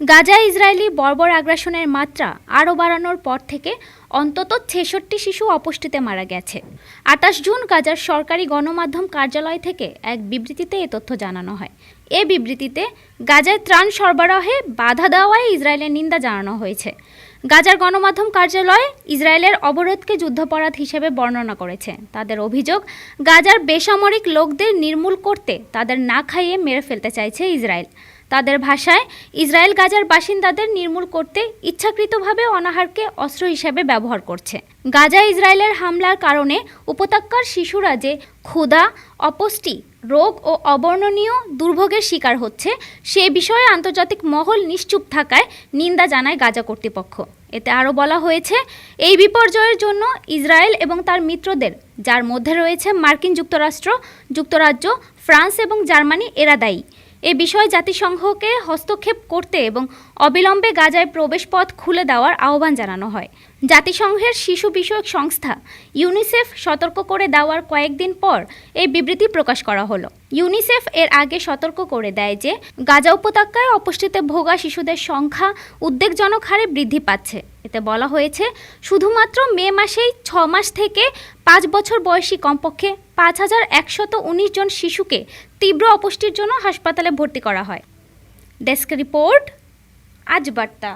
গাজায় ইসরায়েলি বর্বর আগ্রাসনের মাত্রা আরও বাড়ানোর পর থেকে অন্তত ছেষট্টি শিশু অপুষ্টিতে মারা গেছে। আটাশ জুন গাজার সরকারি গণমাধ্যম কার্যালয় থেকে এক বিবৃতিতে এ তথ্য জানানো হয়। এ বিবৃতিতে গাজায় ত্রাণ সরবরাহে বাধা দেওয়ায় ইসরায়েলের নিন্দা জানানো হয়েছে। গাজার গণমাধ্যম কার্যালয় ইসরায়েলের অবরোধকে যুদ্ধাপরাধ হিসেবে বর্ণনা করেছে। তাদের অভিযোগ, গাজার বেসামরিক লোকদের নির্মূল করতে তাদের না খাইয়ে মেরে ফেলতে চাইছে ইসরায়েল। তাদের ভাষায় ইসরায়েল গাজার বাসিন্দাদের নির্মূল করতে ইচ্ছাকৃতভাবে অনাহারকে অস্ত্র হিসেবে ব্যবহার করছে। গাজা ইসরায়েলের হামলার কারণে উপত্যকার শিশুরা যে ক্ষুধা, অপুষ্টি, রোগ ও অবর্ণনীয় দুর্ভোগের শিকার হচ্ছে, সে বিষয়ে আন্তর্জাতিক মহল নিশ্চুপ থাকায় নিন্দা জানায় গাজা কর্তৃপক্ষ। এতে আরও বলা হয়েছে, এই বিপর্যয়ের জন্য ইসরায়েল এবং তার মিত্রদের, যার মধ্যে রয়েছে মার্কিন যুক্তরাষ্ট্র, যুক্তরাজ্য, ফ্রান্স এবং জার্মানি, এরা দায়ী। এ বিষয়ে জাতিসংঘকে হস্তক্ষেপ করতে এবং অবিলম্বে গাজায় প্রবেশপথ খুলে দেওয়ার আহ্বান জানানো হয়। জাতিসংঘের শিশু বিষয়ক সংস্থা ইউনিসেফ সতর্ক করে দেওয়ার কয়েকদিন পর এই বিবৃতি প্রকাশ করা হলো। ইউনিসেফ এর আগে সতর্ক করে দেয় যে, গাজা উপত্যকায় অপুষ্টিতে ভোগা শিশুদের সংখ্যা উদ্বেগজনক হারে বৃদ্ধি পাচ্ছে। এতে বলা হয়েছে, শুধুমাত্র মে মাসেই ছ মাস থেকে পাঁচ বছর বয়সী কমপক্ষে পাঁচ হাজার একশত উনিশ জন শিশুকে তীব্র অপুষ্টির জন্য হাসপাতালে ভর্তি করা হয়। ডেস্ক রিপোর্ট, আজ বার্তা।